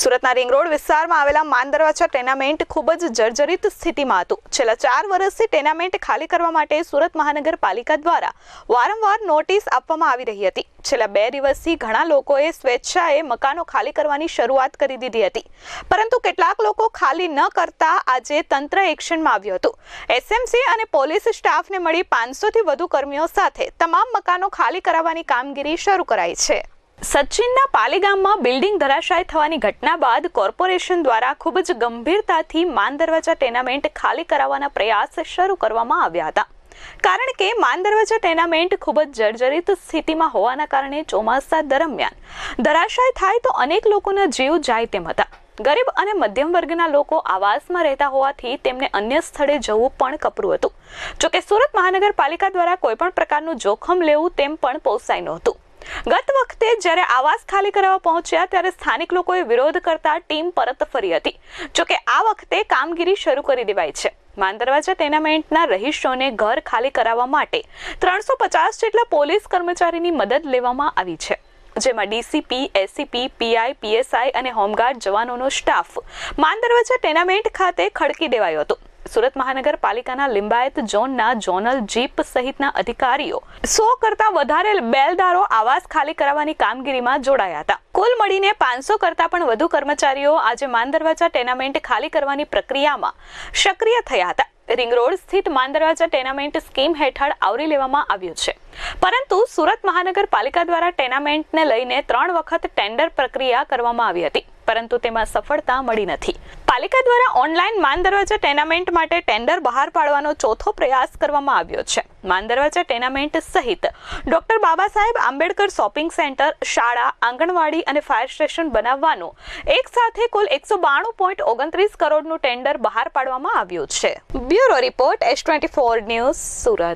સુરતના ring road વિસ્તારમાં આવેલા માંદરવાજા ટેનામેન્ટ ખૂબ જ જર્જરિત સ્થિતિમાં હતું. છેલ્લા ચાર વર્ષથી ટેનામેન્ટ ખાલી કરવા માટે સુરત મહાનગરપાલિકા દ્વારા વારંવાર નોટિસ આપવામાં આવી રહી હતી. છેલ્લા બે દિવસથી ઘણા લોકોએ સ્વેચ્છાએ મકાનો ખાલી કરવાની શરૂઆત કરી દીધી હતી. પરંતુ કેટલાક લોકો ખાલી ન કરતા આજે તંત્ર એક્શનમાં આવ્યું હતું. એસએમસી અને પોલીસ સ્ટાફને મળી પાંચસોથી વધુ કર્મીઓ સાથે તમામ મકાનો ખાલી કરાવવાની કામગીરી શરૂ કરાઈ છે. સચિનના પાલીગામમાં બિલ્ડિંગ ધરાશાય થવાની ઘટના બાદ કોર્પોરેશન દ્વારા ખૂબ જ ગંભીરતાથી માન દરવાજા ટેનામેન્ટ ખાલી કરાવવાના પ્રયાસ શરૂ કરવામાં આવ્યા હતા. કારણ કે માન દરવાજા ટેનામેન્ટ ખૂબ જ જર્જરિત સ્થિતિમાં હોવાના કારણે ચોમાસા દરમિયાન ધરાશાય થાય તો અનેક લોકોના જીવ જાય તેમ હતા. ગરીબ અને મધ્યમ વર્ગના લોકો આવાસમાં રહેતા હોવાથી તેમને અન્ય સ્થળે જવું પણ કપરું હતું. જોકે સુરત મહાનગરપાલિકા દ્વારા કોઈપણ પ્રકારનું જોખમ લેવું તેમ પણ પોસાય નહોતું. ગત વખતે જ્યારે આવાસ ખાલી કરાવવા પહોંચ્યા ત્યારે સ્થાનિક લોકોએ વિરોધ કરતા ટીમ પરત ફરી હતી. જોકે આ વખતે કામગીરી શરૂ કરી દેવાઈ છે. માંદરવાજા ટેનામેન્ટના રહીશોને ઘર ખાલી કરાવવા માટે ત્રણસો પચાસ જેટલા પોલીસ કર્મચારીની મદદ લેવામાં આવી છે. જેમાં ડીસીપી એસીપી પીઆઈ, પીએસઆઈ અને હોમગાર્ડ જવાનોનો સ્ટાફ માંદરવાજા ટેનામેન્ટ ખાતે ખડકી દેવાયો હતો. સુરત મહાનગરપાલિકાના લિંબાયત ઝોનના ઝોનલ જીપ સહિતના અધિકારીઓ સો કરતા વધારે બેલદારો આવાસ ખાલી કરાવવાની કામગીરીમાં જોડાયા હતા. કુલ મળીને પાંચસો કરતા પણ વધુ કર્મચારીઓ આજે માનદરવાજા ટેનામેન્ટ ખાલી કરવાની પ્રક્રિયામાં સક્રિય થયા હતા. રિંગ રોડ સ્થિત માન દરવાજા ટેનામેન્ટ સ્કીમ હેઠળ આવરી લેવામાં આવ્યું છે. પરંતુ સુરત મહાનગરપાલિકા દ્વારા ટેનામેન્ટને લઈને ત્રણ વખત ટેન્ડર પ્રક્રિયા કરવામાં આવી હતી. પરંતુ તેમાં સફળતા મળી નથી. પાલિકા દ્વારા ઓનલાઈન માન દરવાજા ટેનામેન્ટ માટે ટેન્ડર બહાર પાડવાનો ચોથો પ્રયાસ કરવામાં આવ્યો છે. માન દરવાજા ટેનામેન્ટ સહિત doctor Baba Saheb Ambedkar shopping centre, શાળા, આંગણવાડી અને ફાયર સ્ટેશન બનાવવાનું એક સાથે કુલ એકસો બાણું પોઈન્ટ ઓગણત્રીસ કરોડનું ટેન્ડર બહાર પાડવામાં આવ્યું છે. Bureau report, S twenty four news, Surat.